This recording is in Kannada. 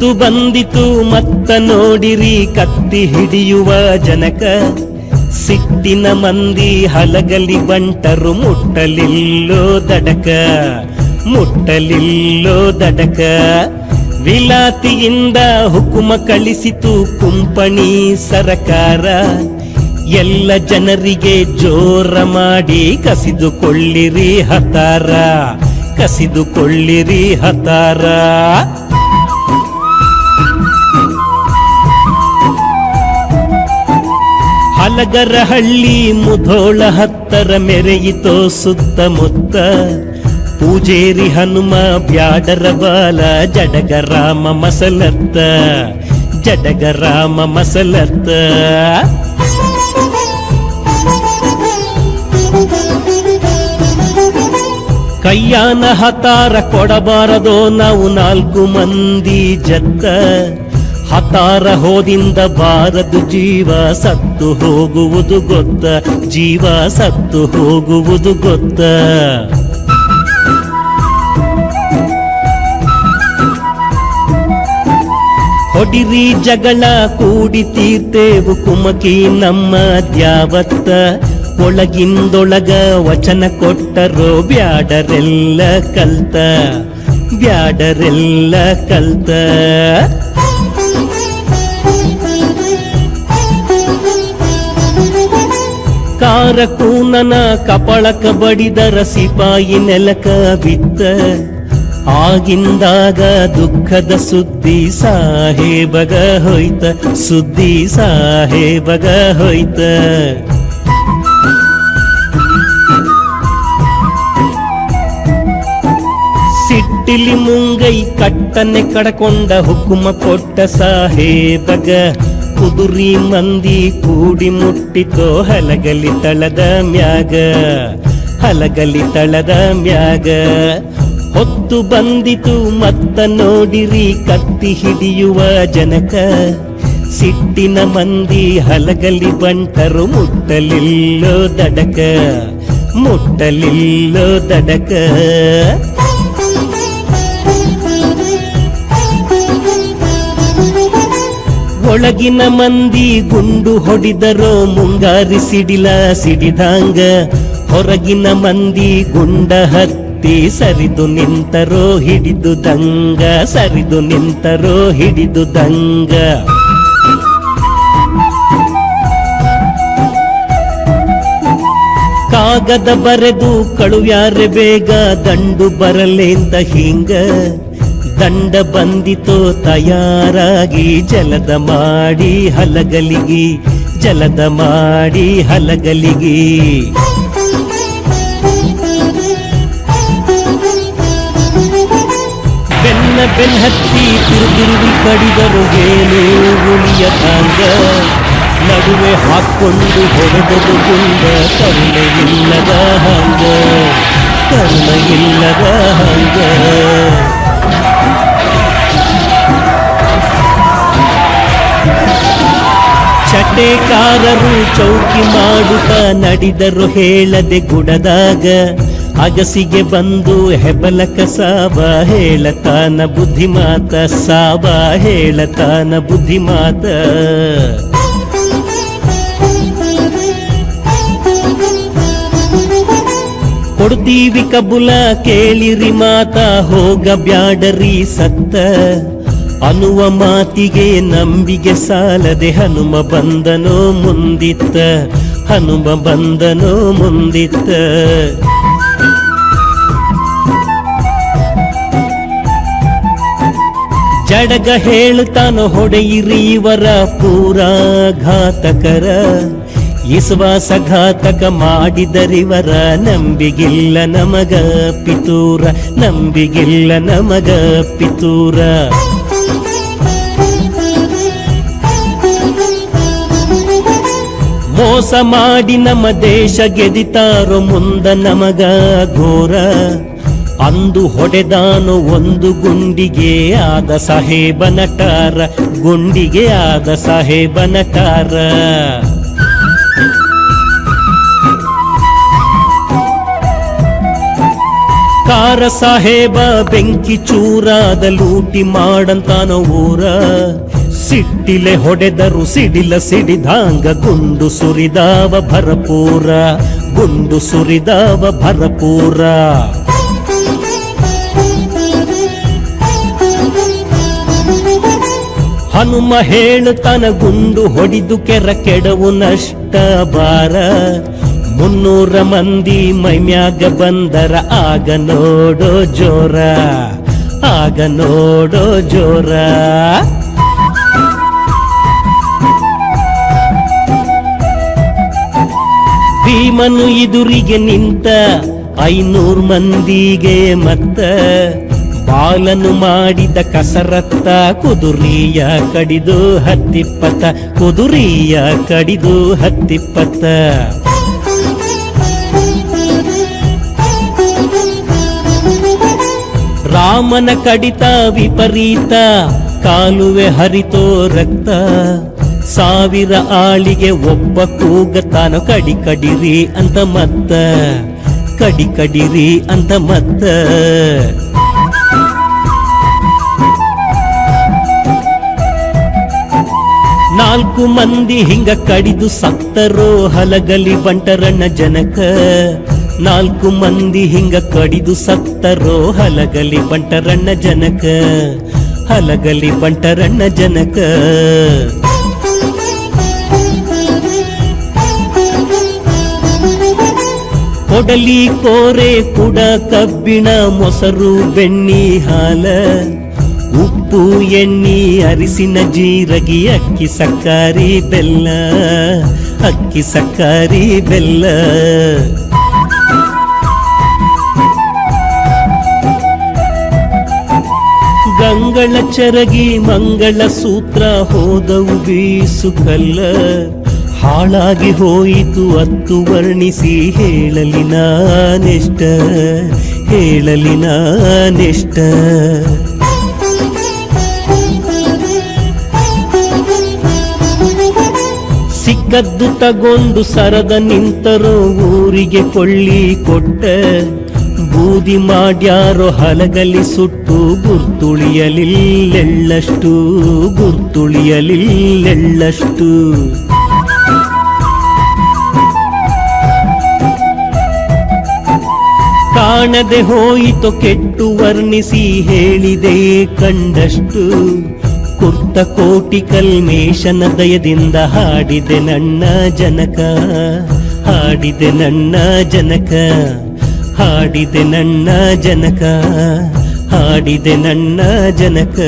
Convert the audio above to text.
ಹೊತ್ತು ಬಂದಿತು, ಮತ್ತ ನೋಡಿರಿ ಕತ್ತಿ ಹಿಡಿಯುವ ಜನಕ. ಸಿಟ್ಟಿನ ಮಂದಿ ಹಲಗಲಿ ಬಂಟರು ಮುಟ್ಟಲಿಲ್ಲೋ ದಡಕ. ಮುಟ್ಟಲಿಲ್ಲೋ ದಡಕ. ವಿಲಾತಿಯಿಂದ ಹುಕುಮ ಕಳಿಸಿತು ಕುಂಪಣಿ ಸರಕಾರ. ಎಲ್ಲ ಜನರಿಗೆ ಜೋರ ಮಾಡಿ ಕಸಿದುಕೊಳ್ಳಿರಿ ಹತಾರ. ಕಸಿದುಕೊಳ್ಳಿರಿ ಹತಾರ. ಹಲಗರಹಳ್ಳಿ ಮುಧೋಳ ಹತ್ತರ ಮೆರೆಯಿತೋ ಸುತ್ತಮುತ್ತ ಪೂಜೇರಿ ಹನುಮ ಬ್ಯಾಡರ ಬಾಲ ಜಡಗರಾಮ ಮಸಲತ್ತ. ಜಡಗರಾಮ ಮಸಲತ್ತ. ಕೈಯಾನ ಹತಾರ ಕೊಡಬಾರದೋ ನಾವು ನಾಲ್ಕು ಮಂದಿ ಜತ್ತ. ಹತಾರ ಹೋದಿಂದ ಬಾರದು ಜೀವ ಸತ್ತು ಹೋಗುವುದು ಗೊತ್ತ, ಜೀವ ಸತ್ತು ಹೋಗುವುದು ಗೊತ್ತ. ಹೊಡಿರಿ ಜಗಳ ಕೂಡಿ ತೀರ್ತೇವು ಕುಮಕಿ ನಮ್ಮ ದ್ಯಾವತ್ತ, ಒಳಗಿಂದೊಳಗ ವಚನ ಕೊಟ್ಟರೋ ಬ್ಯಾಡರೆಲ್ಲ ಕಲ್ತ ಬ್ಯಾಡರೆಲ್ಲ ಕಲ್ತ. ಕಾರಕೂನನ ಕಪಳಕ ಬಡಿದರ ಸಿಪಾಯಿ ನೆಲಕ ಬಿತ್ತ. ಆಗಿಂದಾಗ ದುಃಖದ ಸುದ್ದಿ ಸಾಹೇಬಗ ಹೋಯ್ತ, ಸುದ್ದಿ ಸಾಹೇಬಗ ಹೋಯ್ತ. ಸಿಟ್ಟಿಲಿ ಮುಂಗೈ ಕಟ್ಟನೆ ಕಡಕೊಂಡ ಹುಕುಮ ಕೊಟ್ಟ ಸಾಹೇಬಗ ಕುದುರಿ ಮಂದಿ ಕೂಡಿ ಮುಟ್ಟಿತೋ ಹಲಗಲಿ ತಳದ ಮ್ಯಾಗ, ಹಲಗಲಿ ತಳದ ಮ್ಯಾಗ. ಹೊತ್ತು ಬಂದಿತು ಮತ್ತ ನೋಡಿರಿ ಕತ್ತಿ ಹಿಡಿಯುವ ಜನಕ. ಸಿಟ್ಟಿನ ಮಂದಿ ಹಲಗಲಿ ಬಂಟರು ಮುಟ್ಟಲಿಲ್ಲೋ ದಡಕ ಮುಟ್ಟಲಿಲ್ಲೋ ದಡಕ. ಒಳಗಿನ ಮಂದಿ ಗುಂಡು ಹೊಡಿದರೋ ಮುಂಗಾರಿ ಸಿಡಿಲ ಸಿಡಿದಾಂಗ. ಹೊರಗಿನ ಮಂದಿ ಗುಂಡ ಹತ್ತಿ ಸರಿದು ನಿಂತರೋ ಹಿಡಿದು ದಂಗ. ಸರಿದು ನಿಂತರೋ ಹಿಡಿದು ದಂಗ. ಕಾಗದ ಬರೆದು ಕಳುವ್ಯಾರೆ ಬೇಗ, ದಂಡು ಬರಲೇಂತ ಹಿಂಗ. ದಂಡ ಬಂದಿತೋ ತಯಾರಾಗಿ ಜಲದ ಮಾಡಿ ಹಲಗಲಿಗಿ, ಜಲದ ಮಾಡಿ ಹಲಗಲಿಗಿ. ಬೆನ್ನ ಬೆನ್ ಹತ್ತಿ ತಿರುಗಿರುವಿ ಕಡಿದರು ಏನು ಉಳಿಯ ತಾಂಗ ನಡುವೆ ಹಾಕೊಂಡು ಹೊಡೆದದು ಗುಂಡ ಕರುಣೆ ಇಲ್ಲದ ಹಂಗ ಕರುಣೆ ಇಲ್ಲದ ಹಂಗ. ಚಟೆಕಾರರು ಚೌಕಿ ಮಾಡುತ್ತ ನಡಿದರು ಹೇಳದೆ ಗುಡದಾಗ. ಅಗಸಿಗೆ ಬಂದು ಹೆಬಲಕ ಸಾಬ ಹೇಳತಾನ ಬುದ್ಧಿಮಾತ ಸಾಬ ಹೇಳತಾನ ಬುದ್ಧಿಮಾತ ಕೊಡ್ತೀವಿ ಕಬುಲ ಕೇಳಿರಿ ಮಾತ ಹೋಗ ಬ್ಯಾಡರಿ ಸತ್ತ. ಅನ್ನುವ ಮಾತಿಗೆ ನಂಬಿಗೆ ಸಾಲದೆ ಹನುಮ ಬಂದನೋ ಮುಂದಿತ್ತ, ಹನುಮ ಬಂದನೋ ಮುಂದಿತ್ತ. ಜಡಗ ಹೇಳ್ತಾನೋ ಹೊಡೆಯಿರಿ ಇವರ ಪೂರಾ ಘಾತಕರ ವಿಶ್ವಾಸಘಾತಕ ಮಾಡಿದರಿವರ ನಂಬಿಗಿಲ್ಲ ನಮಗ ಪಿತೂರ, ನಂಬಿಗಿಲ್ಲ ನಮಗ ಪಿತೂರ. ಮೋಸ ಮಾಡಿ ನಮ್ಮ ದೇಶ ಗೆದಿತಾರೋ ಮುಂದ ನಮಗ ಘೋರ. ಅಂದು ಹೊಡೆದಾನು ಒಂದು ಗುಂಡಿಗೆ ಆದ ಸಾಹೇಬ ನಟಾರ, ಗುಂಡಿಗೆ ಆದ ಸಾಹೇಬ ನಟಾರ. ಕಾರ ಸಾಹೇಬ ಬೆಂಕಿ ಚೂರಾದ ಲೂಟಿ ಮಾಡಂತಾನ ಊರ. ಸಿಟ್ಟಿಲೆ ಹೊಡೆದರು ಸಿಡಿಲ ಸಿಡಿದಾಂಗ ಗುಂಡು ಸುರಿದಾವ ಭರಪೂರ, ಗುಂಡು ಸುರಿದಾವ ಭರಪೂರ. ಹನುಮ ಹೇಳುತ್ತಾನ ಗುಂಡು ಹೊಡಿದು ಕೆರ ಕೆಡವು ನಷ್ಟ ಬಾರ ಮುನ್ನೂರ ಮಂದಿ ಮೈಮ್ಯಾಗ ಬಂದರ, ಆಗ ನೋಡೋ ಜೋರ, ಆಗ ನೋಡೋ ಜೋರ. ಭೀಮನು ಇದುರಿಗೆ ನಿಂತ ಐನೂರ್ ಮಂದಿಗೆ ಮತ್ತ. ಬಾಲನು ಮಾಡಿದ ಕಸರತ್ತ ಕುದುರಿಯ ಕಡಿದು ಹತ್ತಿಪ್ಪತ್ತ, ಕುದುರಿಯ ಕಡಿದು ಹತ್ತಿಪ್ಪತ್ತ. ರಾಮನ ಕಡಿತ ವಿಪರೀತ, ಕಾಲುವೆ ಹರಿತೋ ರಕ್ತ. ಸಾವಿರ ಆಳಿಗೆ ಒಬ್ಬ ಕೂಗತಾನ ಕಡಿ ಕಡಿರಿ ಅಂತ ಮತ್ತ. ಕಡಿ ಕಡಿರಿ ಅಂತ ಮತ್ತ. ನಾಲ್ಕು ಮಂದಿ ಹಿಂಗ ಕಡಿದು ಸತ್ತರೋ ಹಲಗಲಿ ಬಂಟರಣ್ಣ ಜನಕ. ನಾಲ್ಕು ಮಂದಿ ಹಿಂಗ ಕಡಿದು ಸತ್ತರೋ ಹಲಗಲಿ ಬಂಟರಣ್ಣ ಜನಕ. ಹಲಗಲಿ ಬಂಟರಣ್ಣ ಜನಕ. ಕೊಡಲಿ ಕೋರೆ ಕುಡ ಕಬ್ಬಿಣ, ಮೊಸರು, ಬೆಣ್ಣಿ, ಹಾಲ, ಉಪ್ಪು, ಎಣ್ಣಿ, ಅರಿಸಿನ ಜೀರಗಿ, ಅಕ್ಕಿ ಸಕ್ಕರಿ, ಬೆಲ್ಲ, ಅಕ್ಕಿ ಸಕ್ಕರಿ, ಬೆಲ್ಲ. ಗಂಗಳ ಚರಗಿ ಮಂಗಳ ಸೂತ್ರ ಹೋದವು ಬೀಸು ಹಾಳಾಗಿ ಹೋಯಿತು ಅತ್ತು ವರ್ಣಿಸಿ ಹೇಳಲಿ ನಾನೆಷ್ಟ ಹೇಳಲಿ ನಾನೆಷ್ಟ. ಸಿಕ್ಕದ್ದು ತಗೊಂಡು ಸರದ ನಿಂತರೋ ಊರಿಗೆ ಕೊಳ್ಳಿ ಕೊಟ್ಟ, ಬೂದಿ ಮಾಡ್ಯಾರೋ ಹಲಗಲಿ ಸುಟ್ಟು ಗುರ್ತುಳಿಯಲಿಲ್ಲೆಳ್ಳಷ್ಟು ಗುರ್ತುಳಿಯಲಿಲ್ಲೆಳ್ಳಷ್ಟು. ಕಾಣದೆ ಹೋಯಿತು ಕೆಟ್ಟು ವರ್ಣಿಸಿ ಹೇಳಿದೆ ಕಂಡಷ್ಟು. ಕುರ್ತ ಕೋಟಿ ಕಲ್ಮೇಶನ ದಯದಿಂದ ಹಾಡಿದೆ ನನ್ನ ಜನಕ. ಹಾಡಿದೆ ನನ್ನ ಜನಕ. ಹಾಡಿದೆ ನನ್ನ ಜನಕ. ಹಾಡಿದೆ ನನ್ನ ಜನಕ.